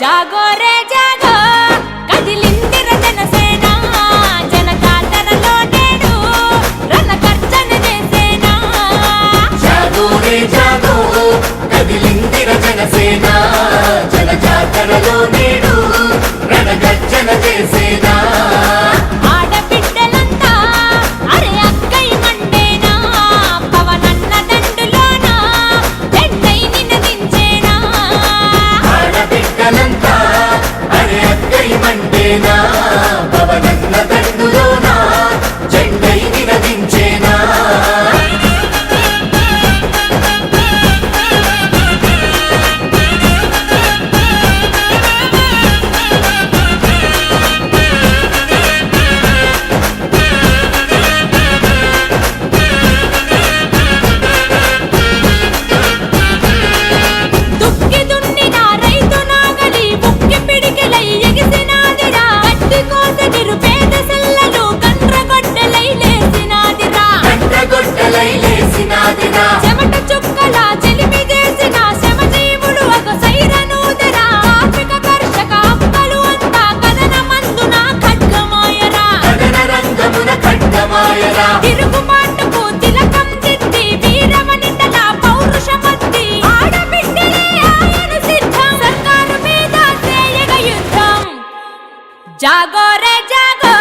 জাগরে now জাগরে জাগরে